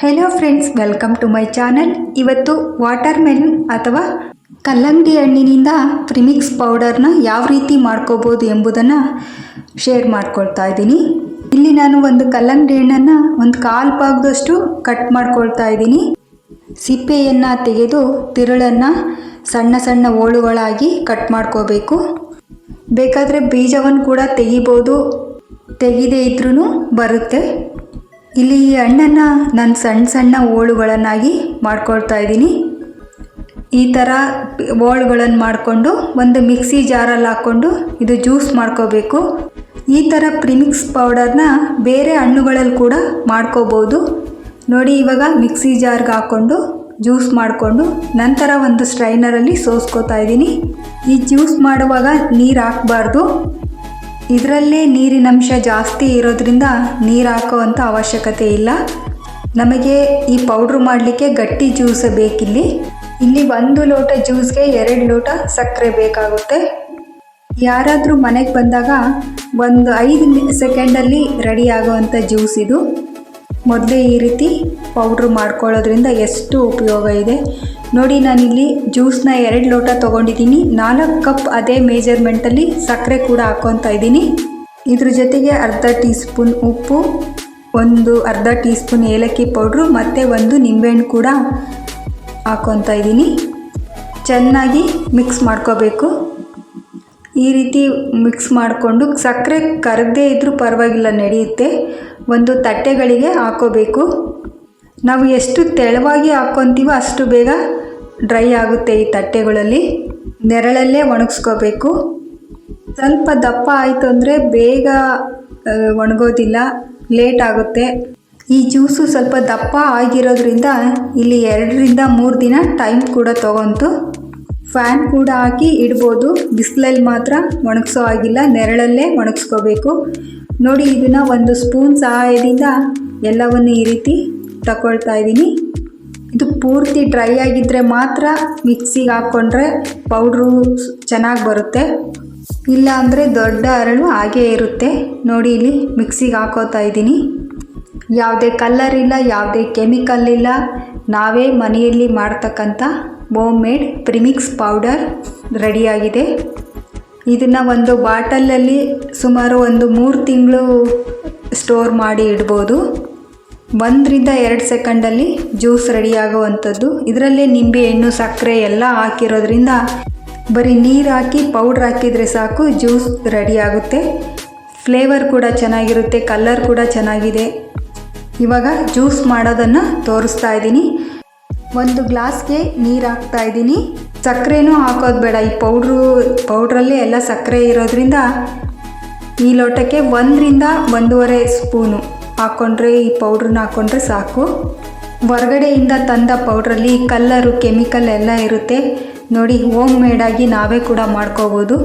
Hello friends welcome to my channel ಇವತ್ತು watermelon ಅಥವಾ ಕಲ್ಲಂಗಡಿ ಹಣ್ಣಿನಿಂದ ಪ್ರಿಮಿಕ್ಸ್ ಪೌಡರ್ನ ಯಾವ ರೀತಿ ಮಾಡ್ಕೋಬೋದು ಎಂಬುದನ್ನು ಶೇರ್ ಮಾಡ್ಕೊಳ್ತಾ ಇದ್ದೀನಿ. ಇಲ್ಲಿ ನಾನು ಒಂದು ಕಲ್ಲಂಗಡಿ ಹಣ್ಣನ್ನು ಒಂದು ಕಾಲು ಭಾಗದಷ್ಟು ಕಟ್ ಮಾಡ್ಕೊಳ್ತಾ ಇದ್ದೀನಿ. ಸಿಪ್ಪೆಯನ್ನು ತೆಗೆದು ತಿರುಳನ್ನು ಸಣ್ಣ ಸಣ್ಣ ಓಳುಗಳಾಗಿ ಕಟ್ ಮಾಡ್ಕೋಬೇಕು. ಬೇಕಾದರೆ ಬೀಜವನ್ನು ಕೂಡ ತೆಗಿಬೋದು. ತೆಗೆದೇ ಇದ್ರೂ ಬರುತ್ತೆ. ಇಲ್ಲಿ ಈ ಹಣ್ಣನ್ನು ನಾನು ಸಣ್ಣ ಸಣ್ಣ ಓಳುಗಳನ್ನಾಗಿ ಮಾಡ್ಕೊಳ್ತಾ ಇದ್ದೀನಿ. ಈ ಥರ ಓಳುಗಳನ್ನು ಮಾಡಿಕೊಂಡು ಒಂದು ಮಿಕ್ಸಿ ಜಾರಲ್ಲಿ ಹಾಕ್ಕೊಂಡು ಇದು ಜ್ಯೂಸ್ ಮಾಡ್ಕೋಬೇಕು. ಈ ಥರ ಪ್ರಿಮಿಕ್ಸ್ ಪೌಡರ್ನ ಬೇರೆ ಹಣ್ಣುಗಳಲ್ಲಿ ಕೂಡ ಮಾಡ್ಕೋಬೋದು. ನೋಡಿ ಇವಾಗ ಮಿಕ್ಸಿ ಜಾರ್ಗೆ ಹಾಕ್ಕೊಂಡು ಜ್ಯೂಸ್ ಮಾಡಿಕೊಂಡು ನಂತರ ಒಂದು ಸ್ಟ್ರೈನರಲ್ಲಿ ಸೋಸ್ಕೋತಾ ಇದ್ದೀನಿ. ಈ ಜ್ಯೂಸ್ ಮಾಡುವಾಗ ನೀರು ಹಾಕಬಾರ್ದು. ಇದರಲ್ಲೇ ನೀರಿನಂಶ ಜಾಸ್ತಿ ಇರೋದ್ರಿಂದ ನೀರು ಹಾಕೋವಂಥ ಅವಶ್ಯಕತೆ ಇಲ್ಲ. ನಮಗೆ ಈ ಪೌಡ್ರ್ ಮಾಡಲಿಕ್ಕೆ ಗಟ್ಟಿ ಜ್ಯೂಸ್ ಬೇಕಿಲ್ಲಿ. ಇಲ್ಲಿ ಒಂದು ಲೋಟ ಜ್ಯೂಸ್ಗೆ ಎರಡು ಲೋಟ ಸಕ್ಕರೆ ಬೇಕಾಗುತ್ತೆ. ಯಾರಾದರೂ ಮನೆಗೆ ಬಂದಾಗ ಒಂದು ಐದು ಸೆಕೆಂಡಲ್ಲಿ ರೆಡಿ ಆಗುವಂಥ ಜ್ಯೂಸ್ ಇದು. ಮೊದಲೇ ಈ ರೀತಿ ಪೌಡ್ರ್ ಮಾಡ್ಕೊಳ್ಳೋದ್ರಿಂದ ಎಷ್ಟು ಉಪಯೋಗ ಇದೆ. ನೋಡಿ, ನಾನಿಲ್ಲಿ ಜ್ಯೂಸ್ನ ಎರಡು ಲೋಟ ತೊಗೊಂಡಿದ್ದೀನಿ. ನಾಲ್ಕು ಕಪ್ ಅದೇ ಮೇಜರ್ಮೆಂಟಲ್ಲಿ ಸಕ್ಕರೆ ಕೂಡ ಹಾಕ್ಕೊತಾ ಇದ್ದೀನಿ. ಇದ್ರ ಜೊತೆಗೆ ಅರ್ಧ ಟೀ ಸ್ಪೂನ್ ಉಪ್ಪು, ಒಂದು ಅರ್ಧ ಟೀ ಸ್ಪೂನ್ ಏಲಕ್ಕಿ ಪೌಡ್ರು ಮತ್ತು ಒಂದು ನಿಂಬೆಹಣ್ಣು ಕೂಡ ಹಾಕ್ಕೊತಾ ಇದ್ದೀನಿ. ಚೆನ್ನಾಗಿ ಮಿಕ್ಸ್ ಮಾಡ್ಕೋಬೇಕು. ಈ ರೀತಿ ಮಿಕ್ಸ್ ಮಾಡಿಕೊಂಡು ಸಕ್ಕರೆ ಕರಗದೇ ಇದ್ದರೂ ಪರವಾಗಿಲ್ಲ, ನಡೆಯುತ್ತೆ. ಒಂದು ತಟ್ಟೆಗಳಿಗೆ ಹಾಕೋಬೇಕು. ನಾವು ಎಷ್ಟು ತೆಳುವಾಗಿ ಹಾಕ್ಕೊತೀವೋ ಅಷ್ಟು ಬೇಗ ಡ್ರೈ ಆಗುತ್ತೆ ಈ ತಟ್ಟೆಗಳಲ್ಲಿ. ನೆರಳಲ್ಲೇ ಒಣಗಿಸ್ಕೋಬೇಕು. ಸ್ವಲ್ಪ ದಪ್ಪ ಆಯಿತು ಅಂದರೆ ಬೇಗ ಒಣಗೋದಿಲ್ಲ, ಲೇಟ್ ಆಗುತ್ತೆ. ಈ ಜ್ಯೂಸು ಸ್ವಲ್ಪ ದಪ್ಪ ಆಗಿರೋದ್ರಿಂದ ಇಲ್ಲಿ ಎರಡರಿಂದ ಮೂರು ದಿನ ಟೈಮ್ ಕೂಡ ತೊಗೊಂತು. ಫ್ಯಾನ್ ಕೂಡ ಹಾಕಿ ಇಡ್ಬೋದು. ಬಿಸಿಲಲ್ಲಿ ಮಾತ್ರ ಒಣಗಿಸೋ ಆಗಿಲ್ಲ ನೆರಳಲ್ಲೇ ಒಣಗಿಸ್ಕೋಬೇಕು. ನೋಡಿ, ಇದನ್ನು ಒಂದು ಸ್ಪೂನ್ ಸಹಾಯದಿಂದ ಎಲ್ಲವನ್ನು ಈ ರೀತಿ ತಗೊಳ್ತಾ ಇದ್ದೀನಿ. ಇದು ಪೂರ್ತಿ ಡ್ರೈ ಆಗಿದ್ದರೆ ಮಾತ್ರ ಮಿಕ್ಸಿಗೆ ಹಾಕ್ಕೊಂಡ್ರೆ ಪೌಡ್ರು ಚೆನ್ನಾಗಿ ಬರುತ್ತೆ. ಇಲ್ಲ ಅಂದರೆ ದೊಡ್ಡ ಅರಳು ಹಾಗೇ ಇರುತ್ತೆ. ನೋಡಿ, ಇಲ್ಲಿ ಮಿಕ್ಸಿಗೆ ಹಾಕೋತಾ ಇದ್ದೀನಿ. ಯಾವುದೇ ಕಲ್ಲರ್ ಇಲ್ಲ, ಯಾವುದೇ ಕೆಮಿಕಲ್ ಇಲ್ಲ. ನಾವೇ ಮನೆಯಲ್ಲಿ ಮಾಡ್ತಕ್ಕಂಥ ಹೋಮ್ ಮೇಡ್ ಪ್ರಿಮಿಕ್ಸ್ ಪೌಡರ್ ರೆಡಿಯಾಗಿದೆ ಇದನ್ನು ಒಂದು ಬಾಟಲಲ್ಲಿ ಸುಮಾರು ಒಂದು ಮೂರು ತಿಂಗಳು ಸ್ಟೋರ್ ಮಾಡಿ ಇಡ್ಬೋದು. ಒಂದರಿಂದ ಎರಡು ಸೆಕೆಂಡಲ್ಲಿ ಜ್ಯೂಸ್ ರೆಡಿ ಆಗುವಂಥದ್ದು. ಇದರಲ್ಲೇ ನಿಂಬೆ ಹಣ್ಣು, ಸಕ್ಕರೆ ಎಲ್ಲ ಹಾಕಿರೋದ್ರಿಂದ ಬರೀ ನೀರು ಹಾಕಿ ಪೌಡ್ರ್ ಹಾಕಿದರೆ ಸಾಕು ಜ್ಯೂಸ್ ರೆಡಿ ಆಗುತ್ತೆ. ಫ್ಲೇವರ್ ಕೂಡ ಚೆನ್ನಾಗಿರುತ್ತೆ ಕಲರ್ ಕೂಡ ಚೆನ್ನಾಗಿದೆ. ಇವಾಗ ಜ್ಯೂಸ್ ಮಾಡೋದನ್ನು ತೋರಿಸ್ತಾ ಇದ್ದೀನಿ. ಒಂದು ಗ್ಲಾಸ್ಗೆ ನೀರು ಹಾಕ್ತಾ ಇದ್ದೀನಿ. ಸಕ್ಕರೆನೂ ಹಾಕೋದು ಬೇಡ, ಈ ಪೌಡ್ರು ಪೌಡ್ರಲ್ಲೇ ಎಲ್ಲ ಸಕ್ಕರೆ ಇರೋದ್ರಿಂದ ಈ ಲೋಟಕ್ಕೆ ಒಂದರಿಂದ ಒಂದೂವರೆ ಸ್ಪೂನು ಹಾಕ್ಕೊಂಡ್ರೆ ಈ ಪೌಡ್ರನ್ನ ಹಾಕ್ಕೊಂಡ್ರೆ ಸಾಕು. ಹೊರಗಡೆಯಿಂದ ತಂದ ಪೌಡ್ರಲ್ಲಿ ಕಲ್ಲರು, ಕೆಮಿಕಲ್ ಎಲ್ಲ ಇರುತ್ತೆ. ನೋಡಿ ಹೋಮ್ ಮೇಡಾಗಿ ನಾವೇ ಕೂಡ ಮಾಡ್ಕೋಬೋದು.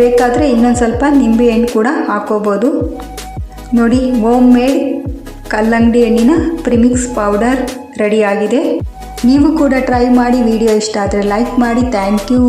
ಬೇಕಾದರೆ ಇನ್ನೊಂದು ಸ್ವಲ್ಪ ನಿಂಬೆ ಹಣ್ಣು ಕೂಡ ಹಾಕೋಬೋದು. ನೋಡಿ ಹೋಮ್ ಮೇಡ್ ಕಲ್ಲಂಗಡಿ ಹಣ್ಣಿನ ಪ್ರಿಮಿಕ್ಸ್ ಪೌಡರ್ ರೆಡಿಯಾಗಿದೆ ನೀವು ಕೂಡ ಟ್ರೈ ಮಾಡಿ, ವಿಡಿಯೋ ಇಷ್ಟ ಆದರೆ ಲೈಕ್ ಮಾಡಿ, ಥ್ಯಾಂಕ್ ಯು.